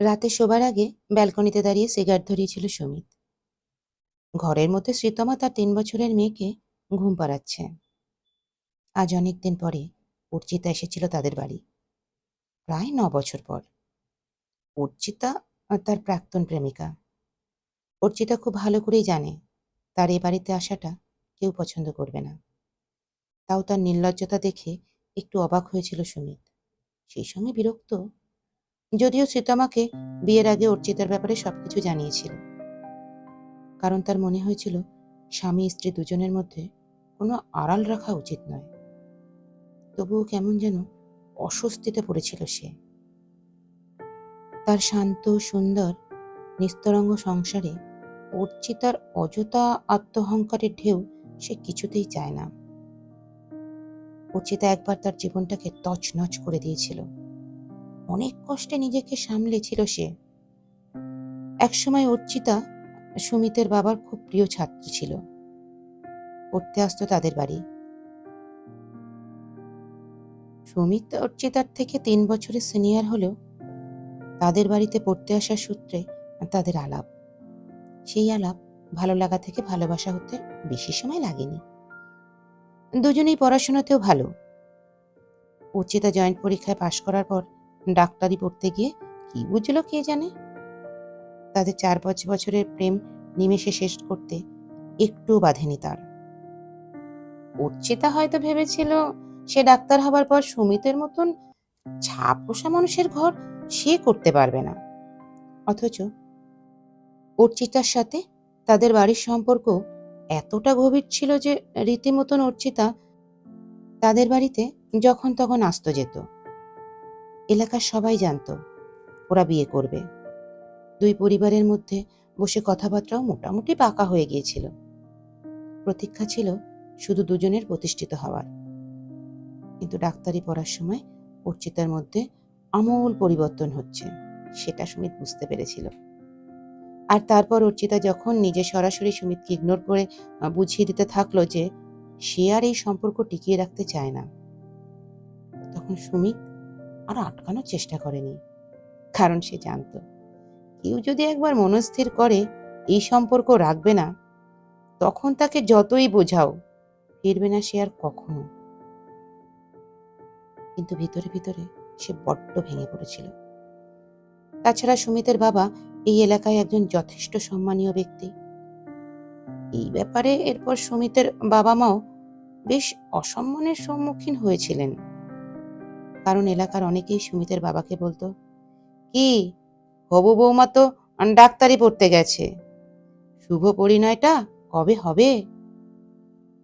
রাতে শোবার আগে ব্যালকনিতে দাঁড়িয়ে সিগারেট ধরিয়েছিল সুমিত। ঘরের মধ্যে শ্রীতমা তার তিন বছরের মেয়েকে ঘুম পাড়াচ্ছে। আজ অনেক দিন পরে অর্চিতা এসেছিল তাদের বাড়ি। প্রায় ন বছর পর। অর্চিতা তার প্রাক্তন প্রেমিকা। অর্চিতা খুব ভালো করেই জানে তার এ বাড়িতে আসাটা কেউ পছন্দ করবে না। তাও তার নির্লজ্জতা দেখে একটু অবাক হয়েছিল সুমিত। সেই সঙ্গে বিরক্ত যদিও শ্রীতমাকে বিয়ের আগে অর্চিতার ব্যাপারে সবকিছু জানিয়েছিল। কারণ তার মনে হয়েছিল, স্বামী, স্ত্রী দুজনের মধ্যে কোনো আড়াল রাখা উচিত নয়। তবুও কেমন যেন অস্বস্তিতে পড়েছিল সে। তার শান্ত, সুন্দর, নিস্তরঙ্গ সংসারে অর্চিতার অযথা আত্মহংকারের ঢেউ সে কিছুতেই চায় না। অর্চিতা একবার তার জীবনটাকে তছনছ করে দিয়েছিল। অনেক কষ্টে নিজেকে সামলেছিল সে। একসময় অর্চিতা সুমিতের বাবার খুব প্রিয় ছাত্রী ছিল। পড়তে আসতো তাদের বাড়ি। সুমিত অর্চিতার থেকে তিন বছরের সিনিয়র হলেও তাদের বাড়িতে পড়তে আসার সূত্রে তাদের আলাপ। সেই আলাপ ভালো লাগা থেকে ভালোবাসা হতে বেশি সময় লাগেনি। দুজনেই পড়াশোনাতেও ভালো। অর্চিতা জয়েন্ট পরীক্ষায় পাশ করার পর ডাক্তারি পড়তে গিয়ে কি বুঝলো কে জানে? তাদের চার পাঁচ বছরের প্রেম নিমেষে শেষ করতে একটুও বাঁধেনি তার। অর্চিতা হয়তো ভেবেছিল সে ডাক্তার হবার পর সুমিতের মতন ছাপ পোষা মানুষের ঘর সে করতে পারবে না। অথচ অর্চিতার সাথে তাদের বাড়ির সম্পর্ক এতটা গভীর ছিল যে রীতিমতন অর্চিতা তাদের বাড়িতে যখন তখন আসতো যেত। এলাকার সবাই জানতো ওরা বিয়ে করবে। দুই পরিবারের মধ্যে বসে কথাবার্তাও মোটামুটি পাকা হয়ে গিয়েছিল। প্রতীক্ষা ছিল শুধু দুজনের প্রতিষ্ঠিত হওয়ার। কিন্তু ডাক্তারি পড়ার সময় অর্চিতার মধ্যে আমূল পরিবর্তন হচ্ছে, সেটা সুমিত বুঝতে পেরেছিল। আর তারপর অর্চিতা যখন নিজে সরাসরি সুমিতকে ইগনোর করে বুঝিয়ে দিতে থাকল যে সে আর এই সম্পর্ক টিকিয়ে রাখতে চায় না, তখন সুমিত আর আটকানোর চেষ্টা করেনি। কারণ সে জানতো, কেউ যদি একবার মনস্থির করে এই সম্পর্ক রাখবে না, তখন তাকে যতই বোঝাও, ফিরবে না সে আর কখনো। কিন্তু ভিতরে ভিতরে সে বড্ড ভেঙে পড়েছিল। তাছাড়া সুমিতের বাবা এই এলাকায় একজন যথেষ্ট সম্মানীয় ব্যক্তি। এই ব্যাপারে এরপর সুমিতের বাবা মাও বেশ অসম্মানের সম্মুখীন হয়েছিলেন। কারণ এলাকার অনেকেই সুমিতের বাবাকে বলতো, কি? হবু বৌমা তো ডাক্তারি পড়তে গেছে। শুভ পরিণয়টা কবে হবে?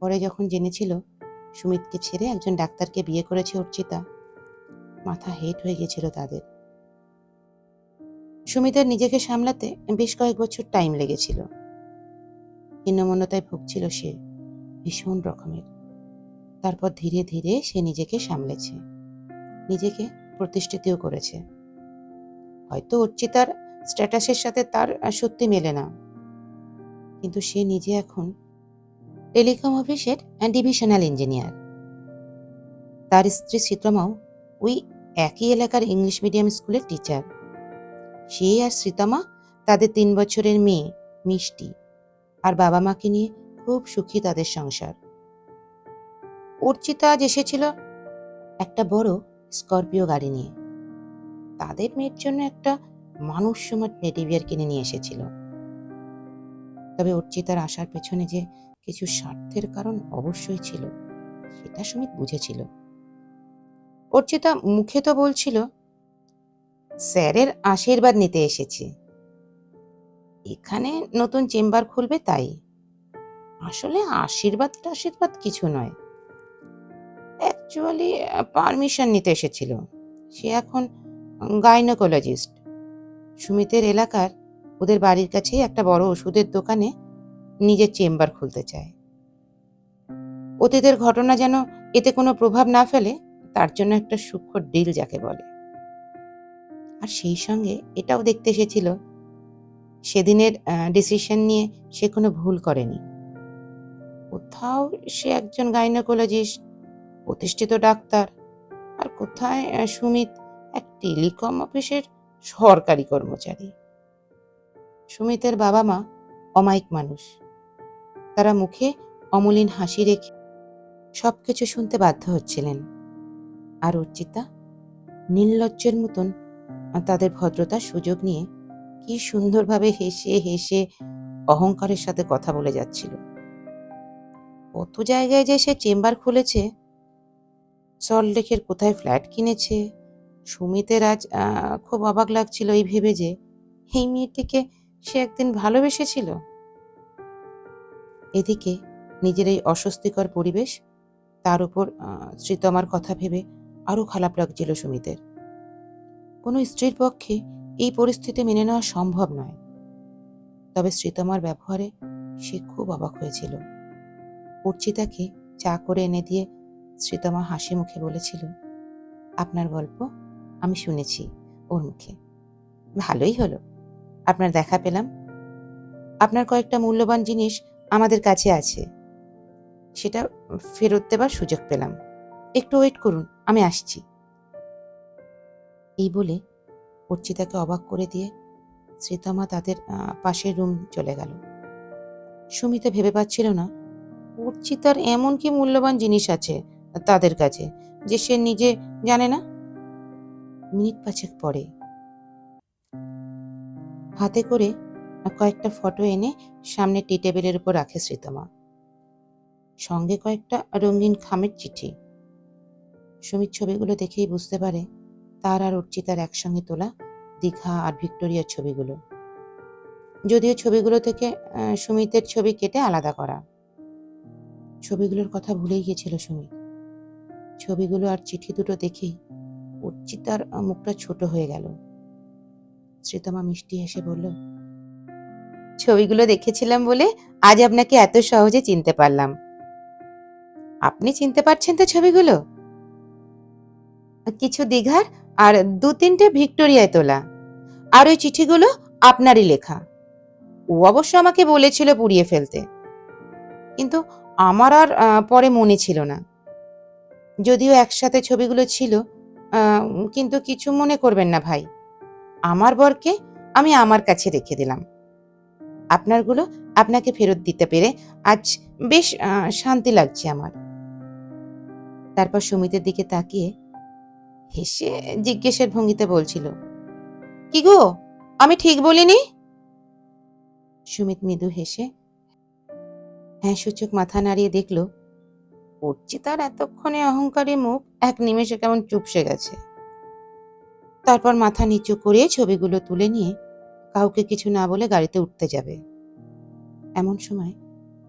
পরে যখন জেনেছিল, সুমিতকে ছেড়ে একজন ডাক্তারকে বিয়ে করেছে অর্চিতা, মাথা হেট হয়ে গেছিল তাদের। সুমিতার নিজেকে সামলাতে বেশ কয়েক বছর টাইম লেগেছিল। হীনমন্যতায় ভুগছিল সে ভীষণ রকমের। তারপর ধীরে ধীরে সে নিজেকে সামলেছে। নিজেকে প্রতিষ্ঠিতও করেছে। হয়তো অর্চিতার স্ট্যাটাসের সাথে তার সত্যি মেলে না। কিন্তু সে নিজে এখন টেলিকম অফিসের ডিভিশনাল ইঞ্জিনিয়ার। তার স্ত্রী চিত্রমাও ওই একই এলাকার ইংলিশ মিডিয়াম স্কুলের টিচার। সে আর শ্রীতমা তাদের তিন বছরের মেয়ে, মিষ্টি। আর বাবা মাকে নিয়ে খুব সুখী তাদের সংসার। অর্চিতা আজ এসেছিল একটা বড় স্করপিও গাড়ি নিয়ে। তাদের মেয়ের জন্য একটা মানুষ সমাজ নেটিভিয়ার কিনে নিয়ে এসেছিল। তবে অর্চিতার আসার পেছনে যে কিছু স্বার্থের কারণ অবশ্যই ছিল, সেটা সুমিত বুঝেছিল। অর্চিতা মুখে তো বলছিল, স্যারের আশীর্বাদ নিতে এসেছি। এখানে নতুন চেম্বার খুলবে তাই। আসলে আশীর্বাদ আশীর্বাদ কিছু নয়। অ্যাকচুয়ালি পারমিশন নিতে এসেছিল। সে এখন গাইনোকোলজিস্ট সুমিতের এলাকার ওদের বাড়ির কাছেই একটা বড় ওষুধের দোকানে নিজের চেম্বার খুলতে চায়। অতীতের ঘটনা যেন এতে কোনো প্রভাব না ফেলে, তার জন্য একটা সূক্ষ্ম ডিল যাকে বলে। আর সেই সঙ্গে এটাও দেখতে এসেছিল, সেদিনের ডিসিশন নিয়ে সে কোনো ভুল করেনি। কোথাও সে একজন গাইনোকোলজিস্ট প্রতিষ্ঠিত ডাক্তার। আর কোথায় সুমিত? এক টেলিকম অফিসের সরকারি কর্মচারী। সুমিতের বাবা মা অমায়িক মানুষ। তারা মুখে অমলিন হাসি রেখে সবকিছু শুনতে বাধ্য হচ্ছিলেন। আর অর্চিতা নির্লজ্জের মতন তাদের ভদ্রতার সুযোগ নিয়ে কি সুন্দরভাবে হেসে হেসে অহংকারের সাথে কথা বলে যাচ্ছিল। কত জায়গায় যে সে চেম্বার খুলেছে সল্টলেকের কোথায় ফ্ল্যাট কিনেছে? সুমিতের আজ খুব অবাক লাগছিল এই ভেবে যে, এই মেয়েটিকে সে একদিন ভালোবেসেছিল। এদিকে নিজের এই অস্বস্তিকর পরিবেশ, তার উপর শ্রীতমার কথা ভেবে আরও খারাপ লাগছিল সুমিতের। কোনো স্ত্রীর পক্ষে এই পরিস্থিতি মেনে নেওয়া সম্ভব নয়। তবে শ্রীতমার ব্যবহারে সে খুব অবাক হয়েছিল। অর্চিতাকে চা করে এনে দিয়ে শ্রীতমা হাসি মুখে বলেছিল, আপনার গল্প আমি শুনেছি ওর মুখে। ভালোই হলো। আপনার দেখা পেলাম। আপনার কয়েকটা মূল্যবান জিনিস আমাদের কাছে আছে। সেটা ফেরত দেবার সুযোগ পেলাম। একটু ওয়েট করুন, আমি আসছি। এই বলে অর্চিতাকে অবাক করে দিয়ে শ্রীতমা তাদের পাশের রুম চলে গেল। সুমিতা ভেবে পাচ্ছিল না, অর্চিতার এমন কি মূল্যবান জিনিস আছে তাদের কাছে, যে সে নিজে জানে না? মিনিট পাঁচেক পরে। হাতে করে কয়েকটা ফটো এনে সামনে টি টেবিলের উপর রাখে শ্রীতমা। সঙ্গে কয়েকটা রঙিন খামের চিঠি। সুমিত ছবিগুলো দেখেই বুঝতে পারে তার আর অর্চিতার একসঙ্গে তোলা দীঘা আর ভিক্টোরিয়ার ছবিগুলো। যদিও ছবিগুলো থেকে সুমিতের ছবি কেটে আলাদা করা। ছবিগুলোর কথা ভুলেই গিয়েছিল সুমিত। ছবিগুলো আর চিঠি দুটো দেখেই অর্চিতার মুখটা ছোট হয়ে গেল। শ্রীতমা মিষ্টি হেসে বলল, ছবিগুলো দেখেছিলাম বলে আজ আপনাকে এত সহজে চিনতে পারলাম। আপনি চিনতে পারছেন তো ছবিগুলো? কিছু দীঘার আর দু তিনটে ভিক্টোরিয়ায় তোলা। আর ওই চিঠিগুলো আপনারই লেখা। ও অবশ্য আমাকে বলেছিল পুড়িয়ে ফেলতে। কিন্তু আমার আর পরে মনে ছিল না। যদিও একসাথে ছবিগুলো ছিল কিন্তু কিছু মনে করবেন না ভাই। আমার বরকে আমি আমার কাছে রেখে দিলাম। আপনারগুলো আপনাকে ফেরত দিতে পেরে আজ বেশ শান্তি লাগছে আমার। তারপর সুমিতের দিকে তাকিয়ে হেসে জিজ্ঞেসের ভঙ্গিতে বলছিল, কি গো, আমি ঠিক বলিনি? সুমিত মৃদু হেসে হ্যাঁ সূচক মাথা নাড়িয়ে দেখল অর্চিতার এতক্ষণে অহংকারী মুখ এক নিমেষে কেমন চুপসে গেছে। তারপর মাথা নিচু করে ছবিগুলো তুলে নিয়ে কাউকে কিছু না বলে গাড়িতে উঠতে যাবে। এমন সময়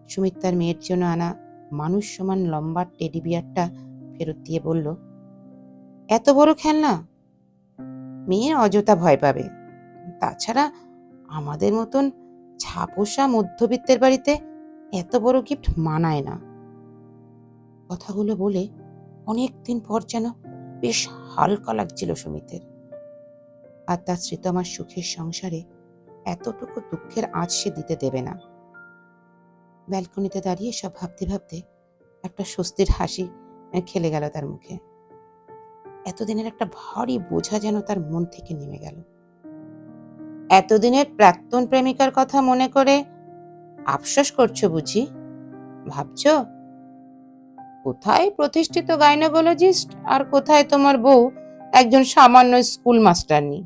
সুমিত তার মেয়ের জন্য আনা মানুষ সমান লম্বা টেডি বিয়ারটা ফেরত দিয়ে বলল, এত বড় খেলনা? মেয়ে অযথা ভয় পাবে। তাছাড়া আমাদের মতন ছাপোষা মধ্যবিত্তের বাড়িতে এত বড় গিফট মানায় না। কথাগুলো বলে অনেক দিন পর যেন বেশ হালকা লাগছিল সুমিতের। আর তার শ্রীতমার সুখের সংসারে এতটুকু দুঃখের আঁচ সে দিতে দেবে না। ব্যালকনিতে দাঁড়িয়ে সব ভাবতে ভাবতে একটা স্বস্তির হাসি খেলে গেল তার মুখে। এতদিনের একটা ভারী বোঝা যেন তার মন থেকে নেমে গেল। এতদিনের প্রাক্তন প্রেমিকার কথা মনে করে আফসোস করছ বুঝি? ভাবছ? কোথায় প্রতিষ্ঠিত গাইনোকোলজিস্ট আর কোথায় তোমার বউ একজন সামান্য স্কুল মাস্টারনি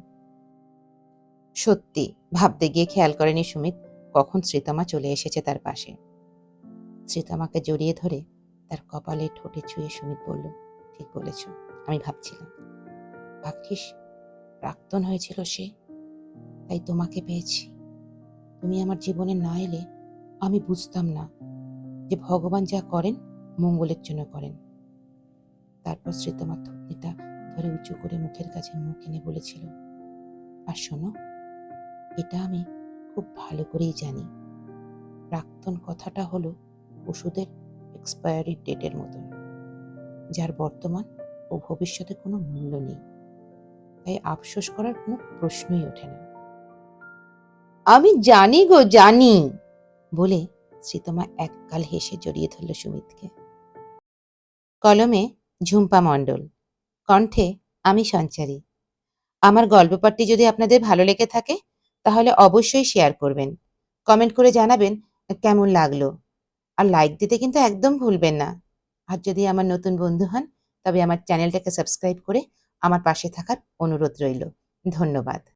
সত্যি, ভাবতে গিয়ে খেয়াল করেনি সুমিত কখন শ্রীতমা চলে এসেছে তার পাশে। শ্রীতমাকে জড়িয়ে ধরে তার কপালে ঠোঁটে ছুঁয়ে সুমিত বলল, ঠিক বলেছ, আমি ভাবছিলাম। ভাগ্যিস, প্রাক্তন হয়েছিল সে, তাই তোমাকে পেয়েছি। তুমি আমার জীবনে না এলে আমি বুঝতাম না যে ভগবান যা করেন মঙ্গলের জন্য করেন। তারপর সে তোমার থুতনিটা ধরে উঁচু করে মুখের কাছে মুখ এনে বলেছিল, আর শোনো, এটা আমি খুব ভালো করেই জানি। প্রাক্তন কথাটা হলো ওষুধের এক্সপায়ারি ডেটের মতন, যার বর্তমান ও ভবিষ্যতে কোনো মূল্য নেই। তাই আফসোস করার কোনো প্রশ্নই ওঠে না। আমি জানি গো, জানি! বলে শ্রীতমা এককাল হেসে জড়িয়ে ধরল সুমিতকে। কলমে ঝুম্পা মণ্ডল। কণ্ঠে, আমি সঞ্চারী। আমার গল্প পাঠটি যদি আপনাদের ভালো লেগে থাকে, তাহলে অবশ্যই শেয়ার করবেন। কমেন্ট করে জানাবেন কেমন লাগল। আর লাইক দিতে কিন্তু একদম ভুলবেন না। আর যদি আমার নতুন বন্ধু হন, তবে আমার চ্যানেলটাকে সাবস্ক্রাইব করে আমার পাশে থাকার অনুরোধ রইল। ধন্যবাদ।